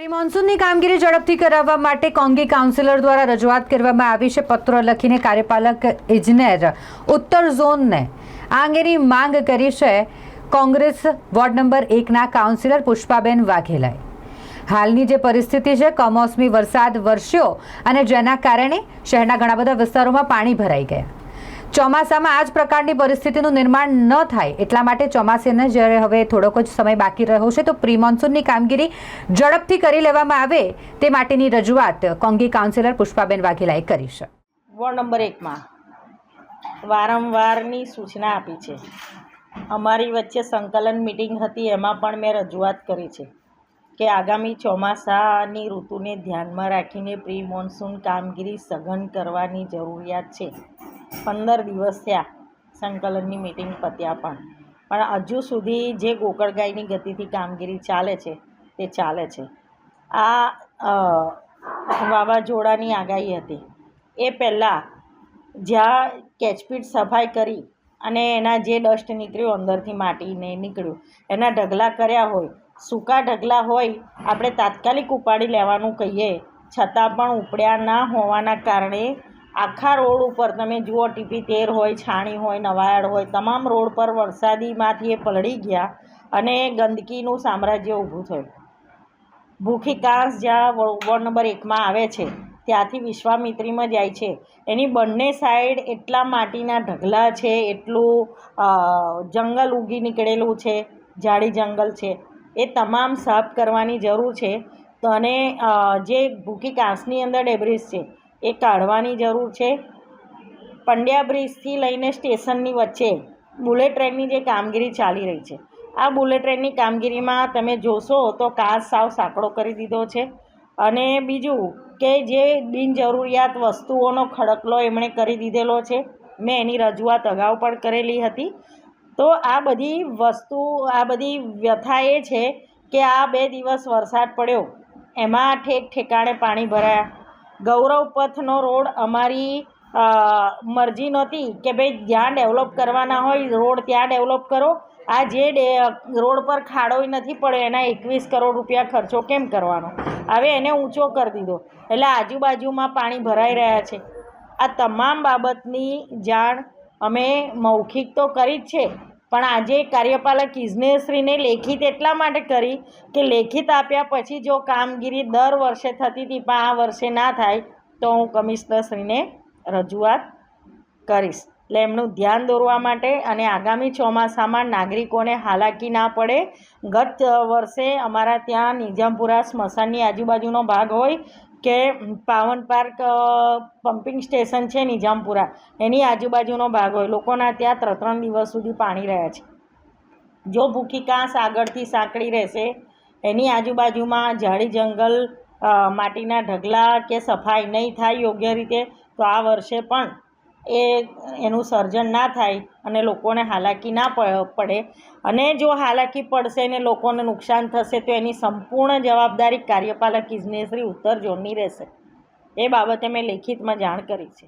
Pre મોન્સૂનની કામગીરી ઝડપથી કરાવવા માટે કોંગી કાઉન્સિલર દ્વારા રજૂઆત કરવામાં આવી છે. પત્ર લખીને કાર્યપાલક ઇજનેર ઉત્તર ઝોનને આ અંગેની માંગ કરી છે. કોંગ્રેસ વોર્ડ નંબર એકના કાઉન્સિલર પુષ્પાબેન વાઘેલાએ. હાલની જે પરિસ્થિતિ છે, કમોસમી વરસાદ વરસ્યો અને જેના કારણે શહેરના ઘણા બધા વિસ્તારોમાં પાણી ભરાઈ ગયા. ચોમાસામાં આ જ પ્રકારની પરિસ્થિતિનું નિર્માણ ન થાય એટલા માટે ચોમાસાને જ્યારે હવે થોડોક જ સમય બાકી રહ્યો છે, તો પ્રી મોન્સૂનની કામગીરી ઝડપથી કરી લેવામાં આવે તે માટેની રજૂઆત કોંગી કાઉન્સિલર પુષ્પાબેન વાઘેલાએ કરી છે. વોર્ડ નંબર એકમાં વારંવારની સૂચના આપી છે. અમારી વચ્ચે સંકલન મિટિંગ હતી, એમાં પણ મેં રજૂઆત કરી છે કે આગામી ચોમાસાની ઋતુને ધ્યાનમાં રાખીને પ્રી મોન્સૂન કામગીરી સઘન કરવાની જરૂરિયાત છે. પંદર દિવસ થયા સંકલનની મિટિંગ પત્યા પણ. પણ હજુ સુધી જે ગોકળગાયની ગતિથી કામગીરી ચાલે છે, તે ચાલે છે. આ વાવાઝોડાની આગાહી હતી. એ પહેલાં જ્યાં કેચપીટ સફાઈ કરી અને એના જે ડસ્ટ નીકળ્યું અંદરથી માટીને નીકળ્યું, એના ઢગલા કર્યા હોય, સૂકા ઢગલા હોય, આપણે તાત્કાલિક ઉપાડી લેવાનું કહીએ, છતાં પણ ઉપડ્યા ના હોવાના કારણે આખા રોડ ઉપર તમે જુઓ, ટીપી તેર હોય, છાણી હોય નવાયાળ હોય, તમામ રોડ પર વરસાદીમાંથી એ પલળી ગયા અને ગંદકીનું સામ્રાજ્ય ઊભું થયું. ભૂખી કાંસ જ્યાં વોર્ડ નંબર એકમાં આવે છે, ત્યાંથી વિશ્વામિત્રીમાં જાય છે. એની બંને સાઈડ એટલા માટીના ઢગલા છે, એટલું જંગલ ઉગી નીકળેલું છે ઝાડી જંગલ છે. એ તમામ સાફ કરવાની જરૂર છે. અને જે ભૂખી કાંસની અંદર ડેબ્રિસ છે એ કાઢવાની જરૂર છે. પંડ્યા બ્રિજથી લઈને સ્ટેશનની વચ્ચે બુલેટ ટ્રેનની જે કામગીરી ચાલી રહી છે. આ બુલેટ ટ્રેનની કામગીરીમાં તમે જોશો તો કાચ સાવ સાંકડો કરી દીધો છે. અને બીજું કે જે બિનજરૂરિયાત વસ્તુઓનો ખડકલો એમણે કરી દીધેલો છે. મેં એની રજૂઆત અગાઉ પણ કરેલી હતી. તો આ બધી વસ્તુ, આ બધી વ્યથા એ છે કે આ બે દિવસ વરસાદ પડ્યો. એમાં ઠેક ઠેકાણે પાણી ભરાયા. ગૌરવ પથનો રોડ અમારી મરજી નહોતી કે ભાઈ જ્યાં ડેવલપ કરવાના હોય રોડ ત્યાં ડેવલપ કરો. આ જે રોડ પર ખાડોય નથી પડ્યો એના એકવીસ કરોડ રૂપિયા ખર્ચો કેમ કરવાનો? હવે એને ઊંચો કરી દીધો. એટલે આજુબાજુમાં પાણી ભરાઈ રહ્યા છે. આ તમામ બાબતની જાણ અમે મૌખિક તો કરી જ છે. પણ આજે કાર્યપાલક ઇજનેરશ્રીને લેખિત એટલા માટે કરી કે લેખિત આપ્યા પછી જો કામગીરી દર વર્ષે થતી હતી, પણ આ વર્ષે ના થાય, તો હું કમિશનરશ્રીને રજૂઆત કરીશ. એટલે એમનું ધ્યાન દોરવા માટે અને આગામી ચોમાસામાં નાગરિકોને હાલાકી ના પડે. ગત વર્ષે અમારા ત્યાં નિજામપુરા સ્મશાનની આજુબાજુનો ભાગ હોય કે પાવન પાર્ક પમ્પિંગ સ્ટેશન છે નિઝામપુરા. એની આજુબાજુનો ભાગ હોય. લોકોના ત્યાં ત્રણ ત્રણ દિવસ સુધી પાણી રહ્યા છે. જો ભૂખી કાંસ આગળથી સાંકળી રહેશે, એની આજુબાજુમાં ઝાડી જંગલ માટીના ઢગલા કે સફાઈ નહીં થાય યોગ્ય રીતે, તો આ વર્ષે પણ એ એનું સર્જન ના થાય અને લોકોને હાલાકી ના પડે. અને જો હાલાકી પડશે ને લોકોને નુકસાન થશે, તો એની સંપૂર્ણ જવાબદારી કાર્યપાલક ઇજનેશ્રી ઉત્તર ઝોનની રહેશે. એ બાબતે મેં લેખિતમાં જાણ કરી છે.